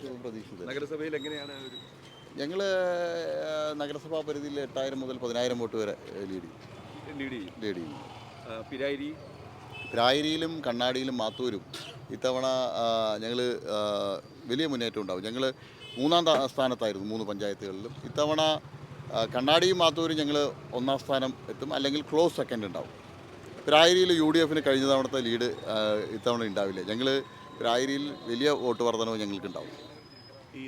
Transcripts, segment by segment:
ശുഭപ്രതീക്ഷിതർ നഗരസഭയിൽ എങ്ങനെയാണ് ഞങ്ങൾ നഗരസഭാ പരിധിയിൽ എട്ടായിരം മുതൽ പതിനായിരം വോട്ട് വരെ ലീഡ് ലീഡ് ചെയ്യും. ലീഡ് ചെയ്യും. പിരായിരി? രായരിയിലും കണ്ണാടിയിലും മാത്തൂരും ഇത്തവണ ഞങ്ങൾ വലിയ മുന്നേറ്റം ഉണ്ടാവും. ഞങ്ങൾ മൂന്നാം സ്ഥാനത്തായിരുന്നു മൂന്ന് പഞ്ചായത്തുകളിലും. ഇത്തവണ കണ്ണാടിയും മാത്തൂരും ഞങ്ങൾ ഒന്നാം സ്ഥാനം എത്തും. അല്ലെങ്കിൽ ക്ലോസ് സെക്കൻഡ് ഉണ്ടാവും. രായരിയിൽ യു ഡി എഫിന് കഴിഞ്ഞ തവണത്തെ ലീഡ് ഇത്തവണ ഉണ്ടാവില്ല. ഞങ്ങൾ രായരിയിൽ വലിയ വോട്ട് വർധനവ് ഞങ്ങൾക്ക് ഉണ്ടാവും ഈ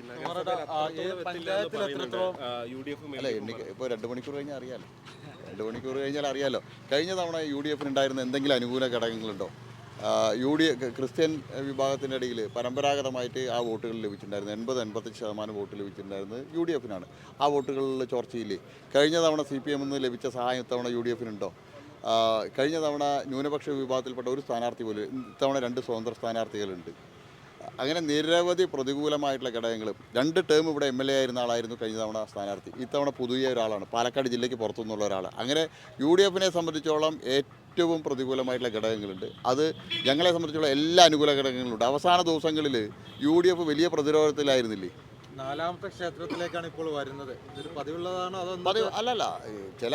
യു ഡി എഫ് അല്ല എനിക്ക് ഇപ്പോൾ രണ്ട് മണിക്കൂർ കഴിഞ്ഞാൽ അറിയാലോ. രണ്ട് മണിക്കൂർ കഴിഞ്ഞാൽ അറിയാലോ. കഴിഞ്ഞ തവണ യു ഡി എഫിന് ഉണ്ടായിരുന്ന എന്തെങ്കിലും അനുകൂല ഘടകങ്ങളുണ്ടോ? യു ഡി ക്രിസ്ത്യൻ വിഭാഗത്തിന്റെ ഇടയിൽ പരമ്പരാഗതമായിട്ട് ആ വോട്ടുകൾ ലഭിച്ചിട്ടുണ്ടായിരുന്നു. എൺപത് എൺപത്തഞ്ച് ശതമാനം വോട്ട് ലഭിച്ചിട്ടുണ്ടായിരുന്നത് യു ഡി എഫിനാണ്. ആ വോട്ടുകളിൽ ചോർച്ചയില്ലേ? കഴിഞ്ഞ തവണ സി പി എമ്മിൽ നിന്ന് ലഭിച്ച സഹായം ഇത്തവണ യു ഡി എഫിനുണ്ടോ? കഴിഞ്ഞ തവണ ന്യൂനപക്ഷ വിഭാഗത്തിൽപ്പെട്ട ഒരു സ്ഥാനാർത്ഥി പോലും ഇത്തവണ രണ്ട് സ്വതന്ത്ര സ്ഥാനാർത്ഥികളുണ്ട്. അങ്ങനെ നിരവധി പ്രതികൂലമായിട്ടുള്ള ഘടകങ്ങൾ രണ്ട് ടേം ഇവിടെ എം എൽ എ ആയിരുന്ന ആളായിരുന്നു കഴിഞ്ഞ തവണ സ്ഥാനാർത്ഥി. ഇത്തവണ പുതിയ ഒരാളാണ്. പാലക്കാട് ജില്ലയ്ക്ക് പുറത്തുനിന്നുള്ള ഒരാൾ അങ്ങനെ യു ഡി എഫിനെ സംബന്ധിച്ചോളം ഏറ്റവും പ്രതികൂലമായിട്ടുള്ള ഘടകങ്ങളുണ്ട്. അത് ഞങ്ങളെ സംബന്ധിച്ചുള്ള എല്ലാ അനുകൂല ഘടകങ്ങളുണ്ട്. അവസാന ദിവസങ്ങളിൽ യു ഡി എഫ് വലിയ പ്രതിരോധത്തിലായിരുന്നില്ലേ? നാലാമത്തെ ക്ഷേത്രത്തിലേക്കാണ് ഇപ്പോൾ വരുന്നത്. ഇതൊരു പതിവുള്ളതാണോ അതോ പതിവ് അല്ലല്ല. ചില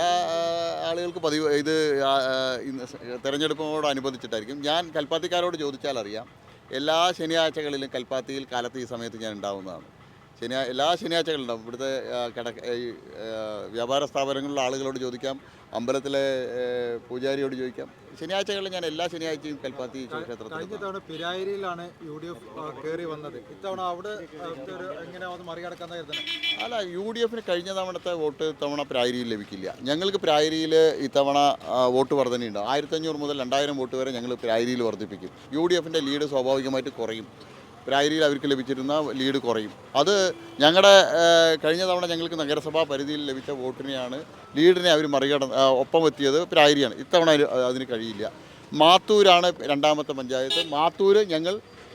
ആളുകൾക്ക് പതിവ് ഇത് തെരഞ്ഞെടുപ്പിനോടനുബന്ധിച്ചിട്ടായിരിക്കും. ഞാൻ കൽപ്പാത്തിക്കാരോട് ചോദിച്ചാൽ അറിയാം എല്ലാ ശനിയാഴ്ചകളിലും കൽപ്പാത്തിയിൽ കാലത്ത് ഈ സമയത്ത് ഞാൻ ഉണ്ടാവുന്നതാണ്. ശനിയാ എല്ലാ ശനിയാഴ്ചകളും ഉണ്ടാവും. ഇവിടുത്തെ കിടക്ക കട ഈ വ്യാപാര സ്ഥാപനങ്ങളിലുള്ള ആളുകളോട് ചോദിക്കാം. അമ്പലത്തിലെ പൂജാരിയോട് ചോദിക്കാം. ശനിയാഴ്ചകളിൽ ഞാൻ എല്ലാ ശനിയാഴ്ചയും കൽപ്പാത്തി ക്ഷേത്രത്തിൽ കഴിഞ്ഞ തവണ പിരായിരിയിലാണ് യു ഡി എഫ് കയറി വന്നത്. ഇത്തവണ അവിടെ മറികടക്കാൻ അല്ല യു ഡി എഫിന് കഴിഞ്ഞ തവണത്തെ വോട്ട് ഇത്തവണ പ്രായരിയിൽ ലഭിക്കില്ല. ഞങ്ങൾക്ക് പ്രായരിയിൽ ഇത്തവണ വോട്ട് വർധനയുണ്ട്. ആയിരത്തഞ്ഞൂറ് മുതൽ രണ്ടായിരം വോട്ട് വരെ ഞങ്ങൾ പ്രായരിയിൽ വർദ്ധിപ്പിക്കും. യു ഡി എഫിന്റെ ലീഡ് സ്വാഭാവികമായിട്ട് കുറയും. പ്രായരിയിൽ അവർക്ക് ലഭിച്ചിരുന്ന ലീഡ് കുറയും. അത് ഞങ്ങളുടെ കഴിഞ്ഞ തവണ ഞങ്ങൾക്ക് നഗരസഭാ പരിധിയിൽ ലഭിച്ച വോട്ടിനെയാണ് ലീഡിനെ അവർ മറികടന്ന് ഒപ്പം എത്തിയത് പ്രായരിയാണ് ഇത്തവണ അതിന് കഴിയില്ല. മാത്തൂരാണ് രണ്ടാമത്തെ പഞ്ചായത്ത്. മാത്തൂര് ഞങ്ങൾ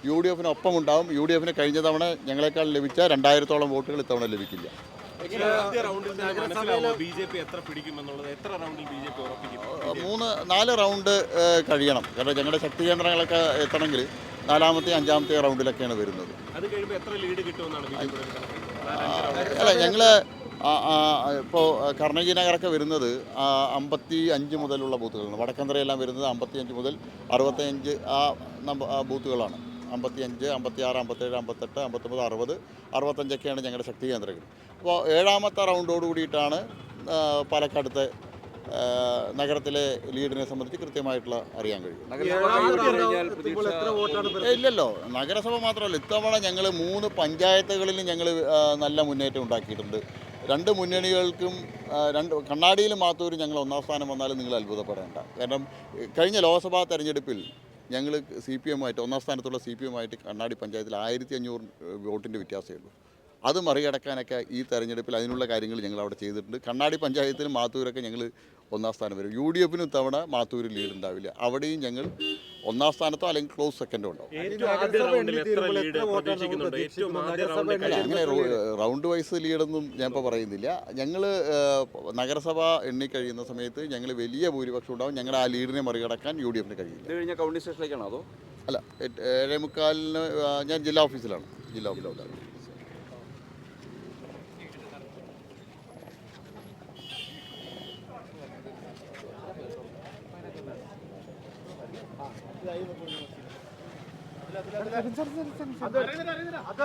യു ഡി എഫിന് ഒപ്പം ഉണ്ടാവും യു ഡി എഫിന് കഴിഞ്ഞ തവണ ഞങ്ങളെക്കാൾ ലഭിച്ച രണ്ടായിരത്തോളം വോട്ടുകൾ ഇത്തവണ ലഭിക്കില്ല. മൂന്ന് നാല് റൗണ്ട് കഴിയണം. കാരണം ഞങ്ങളുടെ ശക്തി കേന്ദ്രങ്ങളൊക്കെ എത്തണമെങ്കിൽ നാലാമത്തെ അഞ്ചാമത്തെ റൗണ്ടിലൊക്കെയാണ് വരുന്നത്. അത് കഴിയുമ്പോൾ എത്ര ലീഡ് കിട്ടുമെന്നാണ് ബി ജെ പിയുടെ അല്ല ഞങ്ങൾ ഇപ്പോൾ കർണകി നഗറൊക്കെ വരുന്നത് അമ്പത്തി അഞ്ച് മുതലുള്ള ബൂത്തുകളാണ്. വടക്കന്തരയെല്ലാം വരുന്നത് അമ്പത്തി അഞ്ച് മുതൽ അറുപത്തഞ്ച് ആ നമ്പ ബൂത്തുകളാണ്. അമ്പത്തി അഞ്ച് അമ്പത്തി ആറ് അമ്പത്തേഴ് അമ്പത്തെട്ട് അമ്പത്തൊമ്പത് അറുപത് അറുപത്തഞ്ചൊക്കെയാണ് ഞങ്ങളുടെ ശക്തി കേന്ദ്രങ്ങൾ. അപ്പോൾ ഏഴാമത്തെ റൗണ്ടോട് കൂടിയിട്ടാണ് പാലക്കാടത്തെ നഗരത്തിലെ ലീഡിനെ സംബന്ധിച്ച് കൃത്യമായിട്ടുള്ള അറിയാൻ കഴിയും. ഇല്ലല്ലോ നഗരസഭ മാത്രമല്ല ഇത്തവണ ഞങ്ങൾ മൂന്ന് പഞ്ചായത്തുകളിൽ ഞങ്ങൾ നല്ല മുന്നേറ്റം ഉണ്ടാക്കിയിട്ടുണ്ട്. രണ്ട് മുന്നണികൾക്കും രണ്ട് കണ്ണാടിയിലും മാത്തൂരും ഞങ്ങൾ ഒന്നാം സ്ഥാനം വന്നാലും നിങ്ങൾ അത്ഭുതപ്പെടേണ്ട. കാരണം കഴിഞ്ഞ ലോക്സഭാ തെരഞ്ഞെടുപ്പിൽ ഞങ്ങൾ സി പി എമ്മായിട്ട് ഒന്നാം സ്ഥാനത്തുള്ള സി പി എമ്മായിട്ട് കണ്ണാടി പഞ്ചായത്തിൽ ആയിരത്തി അഞ്ഞൂറ് വോട്ടിന്റെ വ്യത്യാസമേ ഉള്ളൂ. അത് മറികടക്കാനൊക്കെ ഈ തെരഞ്ഞെടുപ്പിൽ അതിനുള്ള കാര്യങ്ങൾ ഞങ്ങൾ അവിടെ ചെയ്തിട്ടുണ്ട്. കണ്ണാടി പഞ്ചായത്തിലും മാത്തൂരൊക്കെ ഞങ്ങൾ ഒന്നാം സ്ഥാനം വരും. യു ഡി എഫിനും ഇത്തവണ മാത്തൂരിൽ ലീഡ് ഉണ്ടാവില്ല. അവിടെയും ഞങ്ങൾ ഒന്നാം സ്ഥാനത്തോ അല്ലെങ്കിൽ ക്ലോസ് സെക്കൻഡോ ഉണ്ടാവും. ഏറ്റവും ആദ്യ റൗണ്ടിൽ എത്ര ലീഡ് പ്രതീക്ഷിക്കുന്നുണ്ട്? ഏറ്റവും ആദ്യ റൗണ്ടിൽ അങ്ങനെ റൗണ്ട് വൈസ് ലീഡൊന്നും ഞാൻ ഇപ്പോൾ പറയുന്നില്ല. ഞങ്ങൾ നഗരസഭ എണ്ണി കഴിയുന്ന സമയത്ത് ഞങ്ങൾ വലിയ ഭൂരിപക്ഷം ഉണ്ടാവും. ഞങ്ങൾ ആ ലീഡിനെ മറികടക്കാൻ യു ഡി എഫിന് കഴിയില്ല. ഇത് കൗണ്ടി സ്റ്റേഷനിലേക്കാണോ അല്ല ഏഴേ മുക്കാലിന് ഞാൻ ജില്ലാ ഓഫീസിലാണ് ജില്ലാ ഓഫീസിലാണ് അത്